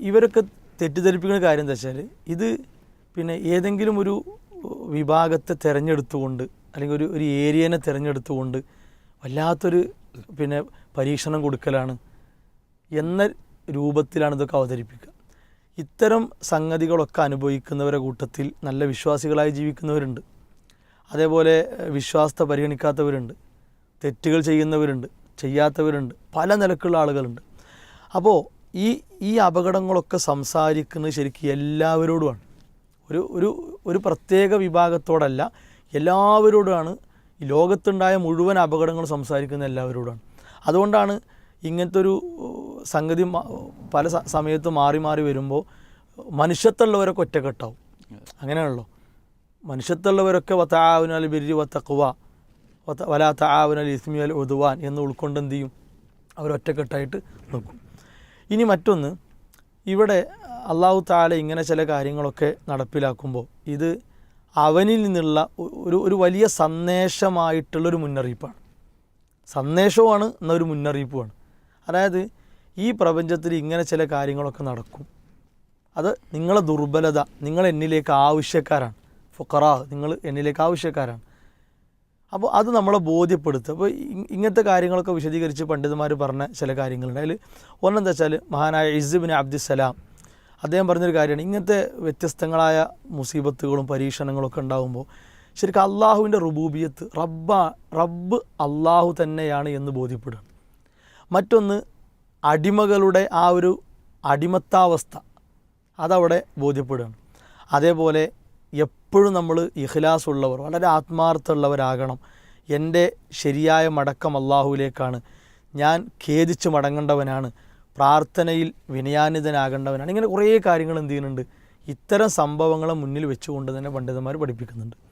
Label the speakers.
Speaker 1: ഇവരൊക്കെ തെറ്റിദ്ധരിപ്പിക്കുന്ന കാര്യം എന്താ വെച്ചാൽ ഇത് പിന്നെ ഏതെങ്കിലും ഒരു വിഭാഗത്തെ തിരഞ്ഞെടുത്തുകൊണ്ട് അല്ലെങ്കിൽ ഒരു ഒരു ഏരിയനെ തിരഞ്ഞെടുത്തുകൊണ്ട് വല്ലാത്തൊരു പിന്നെ പരീക്ഷണം കൊടുക്കലാണ് എന്ന രൂപത്തിലാണ് ഇതൊക്കെ അവതരിപ്പിക്കുക. ഇത്തരം സംഗതികളൊക്കെ അനുഭവിക്കുന്നവരെ കൂട്ടത്തിൽ നല്ല വിശ്വാസികളായി ജീവിക്കുന്നവരുണ്ട്. അതേപോലെ വിശ്വാസത്തെ പരിഗണിക്കാത്തവരുണ്ട്. തെറ്റുകൾ ചെയ്യുന്നവരുണ്ട്. ചെയ്യാത്തവരുണ്ട്. പല നിലക്കുള്ള ആളുകളുണ്ട്. അപ്പോൾ ഈ ഈ അപകടങ്ങളൊക്കെ സംസാരിക്കുന്നത് ശരിക്കും എല്ലാവരോടുമാണ്. ഒരു ഒരു ഒരു പ്രത്യേക വിഭാഗത്തോടല്ല എല്ലാവരോടുമാണ് ഈ ലോകത്തുണ്ടായ മുഴുവൻ അപകടങ്ങൾ സംസാരിക്കുന്ന എല്ലാവരോടാണ്. അതുകൊണ്ടാണ് ഇങ്ങനത്തെ ഒരു സംഗതി പല സമയത്ത് മാറി മാറി വരുമ്പോൾ മനുഷ്യത്തുള്ളവരൊക്കെ ഒറ്റക്കെട്ടാവും. അങ്ങനെയാണല്ലോ. മനുഷ്യത്തുള്ളവരൊക്കെ വത്താവുനാൽ ബിരി വത്തക്കുവ വത്ത വലാ താവുനാൽ ഇസ്മിയൽ ഒതുവാൻ എന്ന് ഉൾക്കൊണ്ട് എന്ത് ചെയ്യും? അവരൊറ്റക്കെട്ടായിട്ട് നിൽക്കും. ഇനി മറ്റൊന്ന് ഇവിടെ അള്ളാഹു താല ഇങ്ങനെ ചില കാര്യങ്ങളൊക്കെ നടപ്പിലാക്കുമ്പോൾ ഇത് അവനിൽ നിന്നുള്ള ഒരു ഒരു വലിയ സന്ദേശമായിട്ടുള്ളൊരു മുന്നറിയിപ്പാണ്. സന്ദേശവുമാണ് എന്നൊരു മുന്നറിയിപ്പുമാണ്. അതായത് ഈ പ്രപഞ്ചത്തിൽ ഇങ്ങനെ ചില കാര്യങ്ങളൊക്കെ നടക്കും. അത് നിങ്ങളെ ദുർബലത നിങ്ങൾ എന്നിലേക്ക് ആവശ്യക്കാരാണ്. ഫുഖറാ നിങ്ങൾ എന്നിലേക്ക് ആവശ്യക്കാരാണ്. അപ്പോൾ അത് നമ്മളെ ബോധ്യപ്പെടുത്തുക. അപ്പോൾ ഇങ്ങനത്തെ കാര്യങ്ങളൊക്കെ വിശദീകരിച്ച് പണ്ഡിതന്മാർ പറഞ്ഞ ചില കാര്യങ്ങളുണ്ട്. അതിൽ ഒന്നെന്താ വെച്ചാൽ മഹാനായ ഇസുബിൻ അബ്ദുസലാം അദ്ദേഹം പറഞ്ഞൊരു കാര്യമാണ്. ഇങ്ങനത്തെ വ്യത്യസ്തങ്ങളായ മുസീബത്തുകളും പരീക്ഷണങ്ങളൊക്കെ ഉണ്ടാകുമ്പോൾ ശരിക്കും അള്ളാഹുവിന്റെ റുബൂബിയത്ത് റബ്ബ റബ്ബ് അള്ളാഹു തന്നെയാണ് എന്ന് ബോധ്യപ്പെടുക. മറ്റൊന്ന് അടിമകളുടെ ആ ഒരു അടിമത്താവസ്ഥ അതവിടെ ബോധ്യപ്പെടുകയാണ് അതേപോലെ എപ്പോഴും നമ്മൾ ഇഖ്ലാസ് ഉള്ളവർ വളരെ ആത്മാർത്ഥമുള്ളവരാകണം. എന്റെ ശരിയായ മടക്കം അള്ളാഹുവിലേക്കാണ് ഞാൻ ഖേദിച്ച് മടങ്ങേണ്ടവനാണ്. പ്രാർത്ഥനയിൽ വിനയാനിതനാകേണ്ടവനാണ്. ഇങ്ങനെ കുറേ കാര്യങ്ങൾ എന്ത് ചെയ്യുന്നുണ്ട്. ഇത്തരം സംഭവങ്ങളെ മുന്നിൽ വെച്ചുകൊണ്ട് തന്നെ പണ്ഡിതന്മാർ പഠിപ്പിക്കുന്നുണ്ട്.